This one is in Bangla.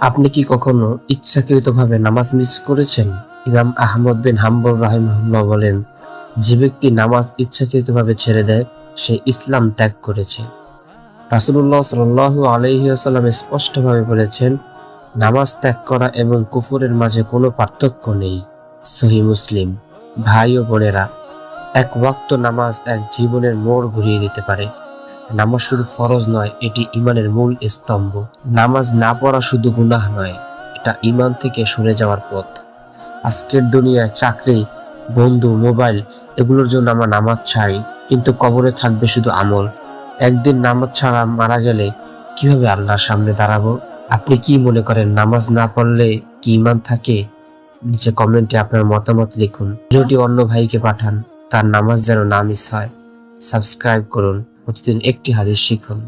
আপনি কি কখনো ইচ্ছাকৃতভাবে নামাজ মিস করেছেন? ইমাম আহমদ বিন হাম্বল রাহিমহুল্লাহ বলেন, যে ব্যক্তি নামাজ ইচ্ছাকৃতভাবে ছেড়ে দেয়, সে ইসলাম ত্যাগ করেছে। রাসুল্লাহ সাল আলহিহাসাল্লাম স্পষ্টভাবে বলেছেন, নামাজ ত্যাগ করা এবং কুফুরের মাঝে কোনো পার্থক্য নেই। সহি মুসলিম। ভাই ও বোনেরা, এক ওয়াক্ত নামাজ এক জীবনের মোড় ঘুরিয়ে দিতে পারে। নামাজ শুধু ফরজ নয়, এটি ইমানের মূল স্তম্ভ। নামাজ না পড়া শুধু গুনাহ নয়, এটা ইমান থেকে সরে যাওয়ার পথ। আজকের দুনিয়ায় চাকরি, বন্ধু, মোবাইল, এগুলোর জন্য আমরা নামাজ ছাড়ি, কিন্তু কবরে থাকবে শুধু আমল। একদিন নামাজ ছাড়া মারা গেলে কীভাবে আল্লাহর সামনে দাঁড়াবো? আপনি কি মনে করেন, নামাজ না পড়লে কি ইমান থাকে? নিচে কমেন্টে আপনার মতামত লিখুন। ভিডিওটি অন্য ভাইকে পাঠান, তার নামাজ যেন না মিস হয়। সাবস্ক্রাইব করুন। প্রতিদিন একটি হাদিস শিখুন।